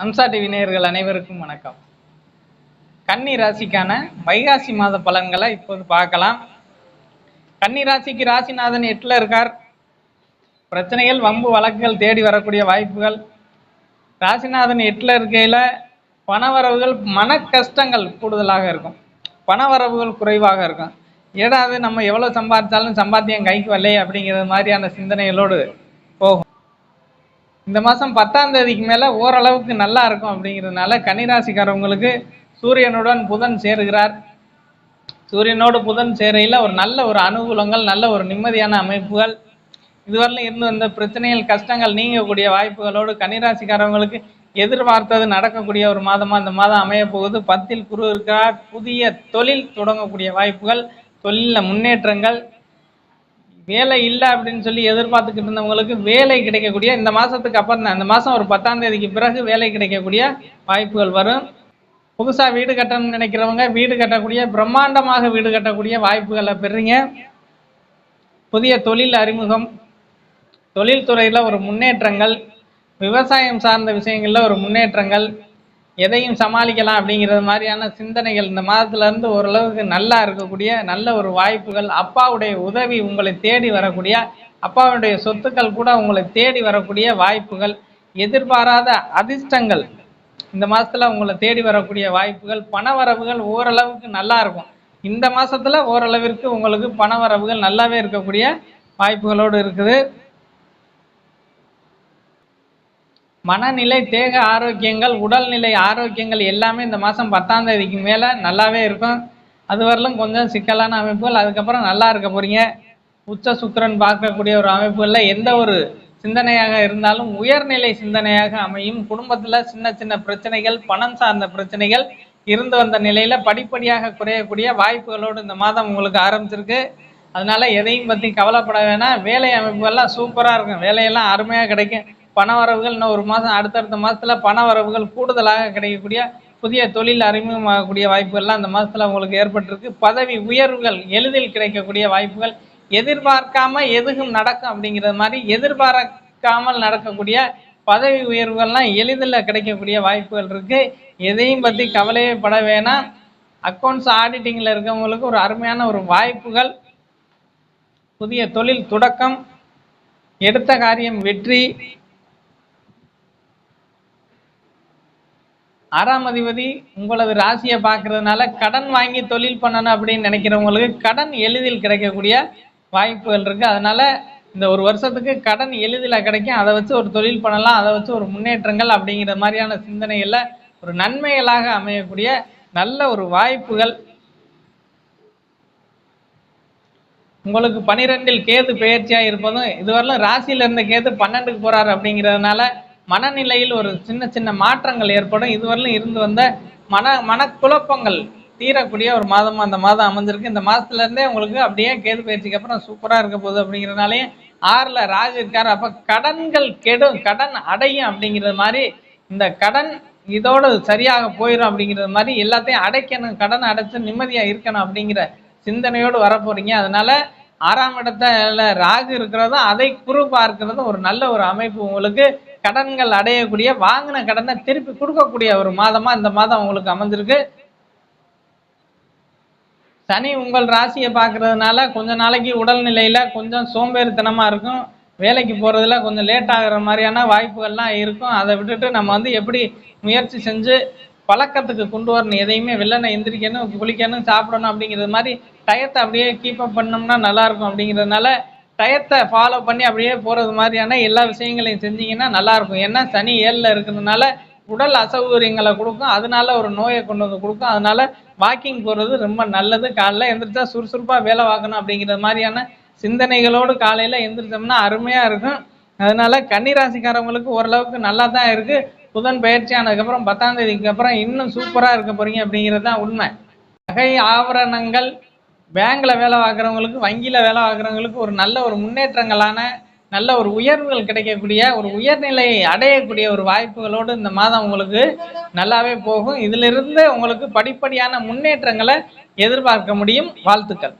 Amsa TV நேயர்கள் அனைவருக்கும் வணக்கம். கன்னி ராசிக்கான வைகாசி மாத பலன்களை இப்போது பார்க்கலாம். கன்னி ராசிக்கு ராசிநாதன் எட்டில் இருக்கார். பிரச்சனைகள் வம்பு வழக்குகள் தேடி வரக்கூடிய வாய்ப்புகள். ராசிநாதன் எட்டில் இருக்கையில் பணவரவுகள் மன கஷ்டங்கள் கூடுதலாக இருக்கும். பணவரவுகள் குறைவாக இருக்கும். ஏடாது நம்ம எவ்வளோ சம்பாதிச்சாலும் சம்பாத்தியம் கைக்கு வரலையே அப்படிங்கிறது மாதிரியான சிந்தனைகளோடு போகும். இந்த மாதம் பத்தாம் தேதிக்கு மேலே ஓரளவுக்கு நல்லா இருக்கும் அப்படிங்கிறதுனால கன்னிராசிக்காரவங்களுக்கு சூரியனுடன் புதன் சேருகிறார். சூரியனோடு புதன் சேரையில் ஒரு நல்ல ஒரு அனுகூலங்கள் நல்ல ஒரு நிம்மதியான அமைப்புகள். இதுவரையிலும் இருந்து வந்த பிரச்சனைகள் கஷ்டங்கள் நீங்கக்கூடிய வாய்ப்புகளோடு கன்னிராசிக்காரவங்களுக்கு எதிர்பார்த்தது நடக்கக்கூடிய ஒரு மாதமாக இந்த மாதம் அமைய போகுது. பத்தில் குரு இருக்கிறார் புதிய தொழில் தொடங்கக்கூடிய வாய்ப்புகள் தொழிலில் முன்னேற்றங்கள் வேலை இல்லை அப்படின்னு சொல்லி எதிர்பார்த்துக்கிட்டு இருந்தவங்களுக்கு வேலை கிடைக்கக்கூடிய இந்த மாதத்துக்கு அப்புறம் தான் இந்த மாதம் ஒரு பத்தாம் தேதிக்கு பிறகு வேலை கிடைக்கக்கூடிய வாய்ப்புகள் வரும். புதுசாக வீடு கட்டணும்னு நினைக்கிறவங்க வீடு கட்டக்கூடிய பிரம்மாண்டமாக வீடு கட்டக்கூடிய வாய்ப்புகளை பெறுறீங்க புதிய தொழில் அறிமுகம் தொழில்துறையில் ஒரு முன்னேற்றங்கள் விவசாயம் சார்ந்த விஷயங்களில் ஒரு முன்னேற்றங்கள் எதையும் சமாளிக்கலாம் அப்படிங்கிறது மாதிரியான சிந்தனைகள் இந்த மாதத்துலேருந்து ஓரளவுக்கு நல்லா இருக்கக்கூடிய நல்ல ஒரு வாய்ப்புகள் அப்பாவுடைய உதவி உங்களை தேடி வரக்கூடிய அப்பாவுடைய சொத்துக்கள் கூட உங்களை தேடி வரக்கூடிய வாய்ப்புகள் எதிர்பாராத அதிர்ஷ்டங்கள் இந்த மாதத்தில் உங்களை தேடி வரக்கூடிய வாய்ப்புகள் பணவரவுகள் ஓரளவுக்கு நல்லா இருக்கும். இந்த மாதத்தில் ஓரளவிற்கு உங்களுக்கு பணவரவுகள் நல்லாவே இருக்கக்கூடிய வாய்ப்புகளோடு இருக்குது. மனநிலை தேக ஆரோக்கியங்கள் உடல்நிலை ஆரோக்கியங்கள் எல்லாமே இந்த மாதம் பத்தாம் தேதிக்கு மேலே நல்லாவே இருக்கும். அது வரலும் கொஞ்சம் சிக்கலான அமைப்புகள். அதுக்கப்புறம் நல்லா இருக்க போகிறீங்க உச்ச சுக்கிரன் பார்க்கக்கூடிய ஒரு அமைப்புகளில் எந்த ஒரு சிந்தனையாக இருந்தாலும் உயர்நிலை சிந்தனையாக அமையும். குடும்பத்தில் சின்ன சின்ன பிரச்சனைகள் பணம் சார்ந்த பிரச்சனைகள் இருந்து வந்த நிலையில் படிப்படியாக குறையக்கூடிய வாய்ப்புகளோடு இந்த மாதம் உங்களுக்கு ஆரம்பிச்சிருக்கு. அதனால எதையும் பற்றி கவலைப்பட வேணாம். வேலை அமைப்புகள்லாம் சூப்பராக இருக்கும். வேலையெல்லாம் அருமையாக கிடைக்கும். பண வரவுகள் இன்னும் ஒரு மாதம் அடுத்தடுத்த மாதத்தில் பண வரவுகள் கூடுதலாக கிடைக்கக்கூடிய புதிய தொழில் அறிமுகமாகக்கூடிய வாய்ப்புகள்லாம் அந்த மாதத்தில் உங்களுக்கு ஏற்பட்டிருக்கு. பதவி உயர்வுகள் எளிதில் கிடைக்கக்கூடிய வாய்ப்புகள் எதிர்பார்க்காம எதுவும் நடக்கும் அப்படிங்கிறது மாதிரி எதிர்பார்க்காமல் நடக்கக்கூடிய பதவி உயர்வுகள்லாம் எளிதில் கிடைக்கக்கூடிய வாய்ப்புகள் இருக்குது எதையும் பற்றி கவலையே பட வேணாம். அக்கௌண்ட்ஸ் ஆடிட்டிங்கில் இருக்கவங்களுக்கு ஒரு அருமையான ஒரு வாய்ப்புகள். புதிய தொழில் தொடக்கம் எடுத்த காரியம் வெற்றி ஆறாம் அதிபதி உங்களது ராசியை பார்க்கறதுனால கடன் வாங்கி தொழில் பண்ணணும் அப்படின்னு நினைக்கிறவங்களுக்கு கடன் எளிதில் கிடைக்கக்கூடிய வாய்ப்புகள் இருக்குது அதனால் இந்த ஒரு வருஷத்துக்கு கடன் எளிதில் கிடைக்கும். அதை வச்சு ஒரு தொழில் பண்ணலாம். அதை வச்சு ஒரு முன்னேற்றங்கள் அப்படிங்கிற மாதிரியான சிந்தனைகளில் ஒரு நன்மைகளாக அமையக்கூடிய நல்ல ஒரு வாய்ப்புகள். உங்களுக்கு பனிரெண்டில் கேது பெயர்ச்சியாக இருப்பதும் இதுவரையிலும் ராசியில் இருந்த கேது பன்னெண்டுக்கு போகிறாரு அப்படிங்கிறதுனால மனநிலையில் ஒரு சின்ன சின்ன மாற்றங்கள் ஏற்படும். இதுவரையிலும் இருந்து வந்த மன மனக்குழப்பங்கள் தீரக்கூடிய ஒரு மாதம் அந்த மாதம் அமைஞ்சிருக்கு. இந்த மாதத்துலேருந்தே உங்களுக்கு அப்படியே கேது பயிற்சிக்கு அப்புறம் சூப்பராக இருக்க போகுது அப்படிங்கிறனாலையும் ஆறில் ராகு இருக்கார். அப்போ கடன்கள் கெடும் கடன் அடையும் அப்படிங்கிறது மாதிரி இந்த கடன் இதோடு சரியாக போயிடும் அப்படிங்கிறது மாதிரி எல்லாத்தையும் அடைக்கணும் கடன் அடைச்சு நிம்மதியாக இருக்கணும் அப்படிங்கிற சிந்தனையோடு வரப்போகிறீங்க அதனால் ஆறாம் இடத்துல ராகு இருக்கிறதும் அதை குரு பார்க்கிறதும் ஒரு நல்ல ஒரு அமைப்பு உங்களுக்கு கடன்கள் அடையக்கூடிய வாங்கின கடனை திருப்பி கொடுக்கக்கூடிய ஒரு மாதமா இந்த மாதம் உங்களுக்கு அமைஞ்சிருக்கு. சனி உங்கள் ராசியை பார்க்கறதுனால கொஞ்ச நாளைக்கு உடல்நிலையில கொஞ்சம் சோம்பேறித்தனமா இருக்கும். வேலைக்கு போறதுல கொஞ்சம் லேட் ஆகிற மாதிரியான வாய்ப்புகள்லாம் இருக்கும். அதை விட்டுட்டு நம்ம வந்து எப்படி முயற்சி செஞ்சு பழக்கத்துக்கு கொண்டு வரணும். எதையுமே வெள்ளனை எந்திரிக்கணும் குளிக்கணும் சாப்பிடணும் அப்படிங்கிறது மாதிரி டயத்தை அப்படியே கீப் அப் பண்ணோம்னா நல்லா இருக்கும் அப்படிங்கிறதுனால டயத்தை ஃபாலோ பண்ணி அப்படியே போகிறது மாதிரியான எல்லா விஷயங்களையும் செஞ்சீங்கன்னா நல்லாயிருக்கும். ஏன்னா சனி ஏழில் இருக்கிறதுனால உடல் அசௌகரியங்களை கொடுக்கும். அதனால ஒரு நோயை கொண்டு வந்து கொடுக்கும். அதனால வாக்கிங் போகிறது ரொம்ப நல்லது. காலைல எழுந்திரிச்சா சுறுசுறுப்பாக வேலை பார்க்கணும் அப்படிங்கிற மாதிரியான சிந்தனைகளோடு காலையில் எழுந்திரிச்சோம்னா அருமையாக இருக்கும். அதனால கன்னிராசிக்காரவங்களுக்கு ஓரளவுக்கு நல்லா தான் இருக்குது புதன் பயிற்சி ஆனதுக்கப்புறம் பத்தாம் தேதிக்கு அப்புறம் இன்னும் சூப்பராக இருக்க போகிறீங்க அப்படிங்கிறது தான் உண்மை. நகை ஆபரணங்கள் பேங்க்ல வேலை பார்க்குறவங்களுக்கு வங்கியில் வேலை பார்க்குறவங்களுக்கு ஒரு நல்ல ஒரு முன்னேற்றங்களான நல்ல ஒரு உயர்வுகள் கிடைக்கக்கூடிய ஒரு உயர்நிலையை அடையக்கூடிய ஒரு வாய்ப்புகளோடு இந்த மாதம் உங்களுக்கு நல்லாவே போகும். இதிலிருந்து உங்களுக்கு படிப்படியான முன்னேற்றங்களை எதிர்பார்க்க முடியும். வாழ்த்துக்கள்.